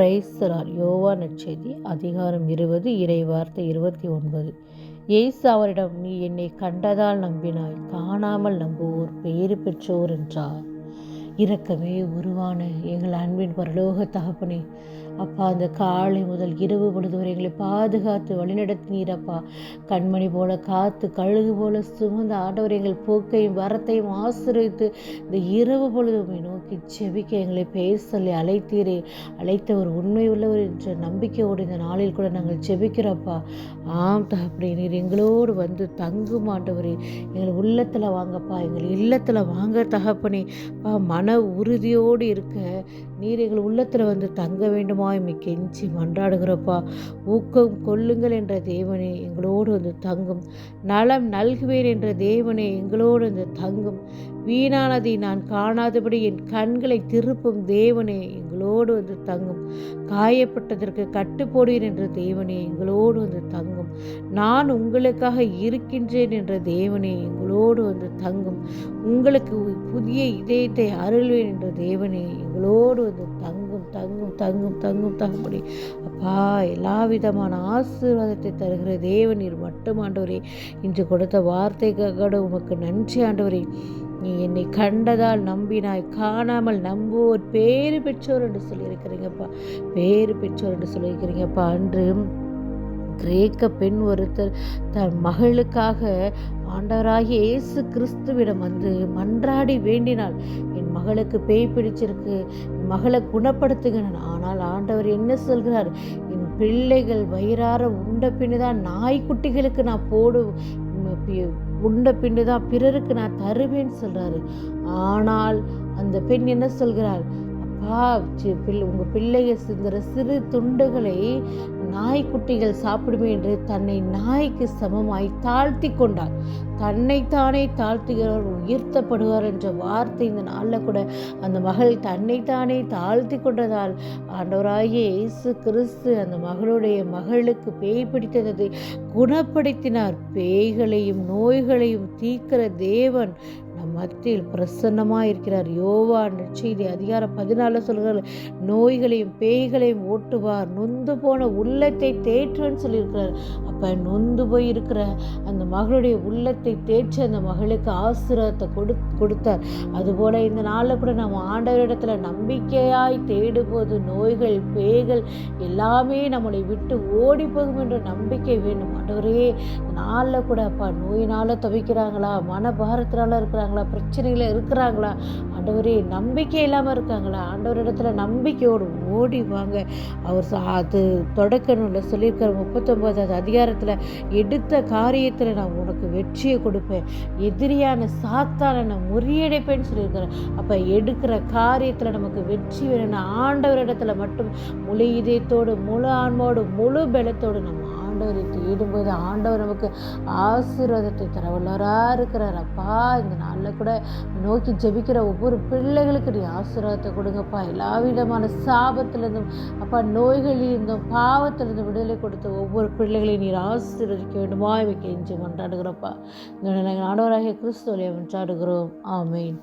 பிரைஸ்தலார் யோவா நச்செய்தி அதிகாரம் இருபது இறை வார்த்தை இருபத்தி ஒன்பது. இயேசு அவரிடம் நீ என்னை கண்டதால் நம்பினாய் காணாமல் நம்புவோர் பேறு பெற்றோர் என்றார். இறக்கமே உருவான எங்கள் அன்பின் பரலோக தகப்பனே. அப்பா அந்த காலை முதல் இரவு பொழுது வரை எங்களை பாதுகாத்து வழிநடத்தினீரப்பா கண்மணி போல காத்து கழுகு போல சுமந்த ஆண்டவர் எங்கள் போக்கையும் வரத்தையும் ஆசிரியத்து இந்த இரவு பொழுதுமை நோக்கி செபிக்க எங்களை பேர் சொல்லி அழைத்தீரே. அழைத்த ஒரு உண்மை உள்ளவர் என்ற நம்பிக்கையோடு இந்த நாளில் கூட நாங்கள் செபிக்கிறப்பா ஆம் தகப்பனே நீர் எங்களோடு வந்து தங்கும் ஆண்டவரே. எங்கள் உள்ளத்தில் வாங்கப்பா எங்கள் இல்லத்தில் வாங்க தகப்பனே. பா மன உறுதியோடு இருக்க நீர் எங்கள் உள்ளத்தில் வந்து தங்க வேண்டுமா எம்மை கெஞ்சி மன்றாடுகிறப்பா. ஊக்கம் கொள்ளுங்கள் என்ற தேவனே எங்களோடு வந்து தங்கும். நலம் நல்குவேன் என்ற தேவனே எங்களோடு வந்து தங்கும். வீணானதை நான் காணாதபடி என் கண்களை திருப்பும் தேவனே எங்களோடு வந்து தங்கும். காயப்பட்டதற்கு கட்டுப்போடுவேன் என்ற தேவனே எங்களோடு வந்து தங்கும். நான் உங்களுக்காக இருக்கின்றேன் என்ற தேவனே எங்களோடு வந்து தங்கும். உங்களுக்கு புதிய இதயத்தை அருள்வேன் என்ற தேவனே எங்களோடு வந்து தங்கும் தங்கும் தங்கும் தங்கும் தங்கும்படி. அப்பா எல்லா விதமான ஆசீர்வாதத்தை தருகிற தேவநீர் மட்டும் ஆண்டவரே. இன்று கொடுத்த வார்த்தைக்காக உமக்கு நன்றி ஆண்டவரே. நீ என்னை கண்டதால் நம்பினாய் காணாமல் நம்புவோர் பேறு பெற்றோர் என்று சொல்லியிருக்கிறீங்கப்பா. பேறு பெற்றோர் என்று சொல்லியிருக்கிறீங்கப்பா. அன்று கிரேக்க பெண் ஒருத்தர் தன் மகளுக்காக ஆண்டவராகிய இயேசு கிறிஸ்துவிடம் வந்து மன்றாடி வேண்டினாள். என் மகளுக்கு பேய் பிடிச்சிருக்கு. மகளை குணப்படுத்துகிறேன். ஆனால் ஆண்டவர் என்ன சொல்கிறார்? என் பிள்ளைகள் வயிறார உண்ட பின்னுதான் நாய்க்குட்டிகளுக்கு நான் போடு உண்ட பின்னு தான் பிறருக்கு நான் தருவேன்னு சொல்கிறாரு ஆனால் அந்த பெண் என்ன சொல்கிறாள்? அப்பா பிள்ளை உங்கள் பிள்ளைய சிந்துற சிறு துண்டுகளை நாய்க்குட்டிகள் சாப்பிடுமே என்று தன்னை நாய்க்கு சமமாய் தாழ்த்தி கொண்டார். தன்னைத்தானே தாழ்த்துகிறவர் உயர்த்தப்படுவார் என்ற வார்த்தை இந்த நாளில் கூட அந்த மகள் தன்னைத்தானே தாழ்த்தி கொண்டதால் ஆண்டவராகிய இயேசு கிறிஸ்து அந்த மகளுடைய மகளுக்கு பேய் பிடித்ததை. குணப்படுத்தினார். பேய்களையும் நோய்களையும் தீக்கிற தேவன் நம் மத்தியில் பிரசன்னமாக இருக்கிறார். யோவா நற்செய்தி அதிகாரம் பதினாலு சொல்கிறார் நோய்களையும் பேய்களையும் ஓட்டுவார். நொந்து போன உள்ளத்தை தேற்றுன்னு சொல்லியிருக்கிறார். இப்போ நொந்து போய் இருக்கிற அந்த மகளுடைய உள்ளத்தை தேற்றி அந்த மகளுக்கு ஆசீர்வாதத்தை கொடு கொடுத்தார். அதுபோல் இந்த நாளில் கூட நம்ம ஆண்டவரிடத்தில் நம்பிக்கையாய் தேடும்போது நோய்கள் பேய்கள் எல்லாமே நம்மளை விட்டு ஓடி போகும் என்ற நம்பிக்கை வேண்டும். ஆண்டவரே நாளில் கூட அப்பா நோயினால் துவைக்கிறாங்களா? மன பாரத்தினால இருக்கிறாங்களா? பிரச்சனையில் இருக்கிறாங்களா? ஆண்டவரே நம்பிக்கை இல்லாமல் இருக்காங்களா ஆண்டவர் இடத்துல நம்பிக்கையோடு ஓடி வாங்க. அவர் அது தொடக்கணும்ல சொல்லியிருக்கிற முப்பத்தொம்போதாவது அதிகாரத்தில் எடுத்த காரியத்தில் நான் உனக்கு வெற்றியை கொடுப்பேன். எதிரியான சாத்தான நான் முறியடைப்பேன்னு சொல்லியிருக்கிறேன் அப்போ எடுக்கிற காரியத்தில் நமக்கு வெற்றி வேணும்னா ஆண்டவர் இடத்துல மட்டும் முழு இதயத்தோடு முழு ஆன்மோடு முழு பலத்தோடு நம்ம ஆண்டவரை தேடும்போது ஆண்டவர் நமக்கு ஆசீர்வாதத்தை தரவல்லராக இருக்கிறார். அப்பா இந்த நாளில் கூட நோக்கி ஜெபிக்கிற ஒவ்வொரு பிள்ளைகளுக்கு நீ ஆசீர்வாதத்தை கொடுங்கப்பா. எல்லா விதமான சாபத்திலிருந்தும் அப்பா நோய்களிலிருந்தும் பாவத்திலிருந்து விடுதலை கொடுத்த ஒவ்வொரு பிள்ளைகளையும் நீர் ஆசீர்வதிக்க வேண்டுமா இவை கெஞ்சி கொண்டாடுகிறப்பா. இந்த ஆண்டவராகிய கிறிஸ்துவலை கொண்டாடுகிறோம். ஆமேன்.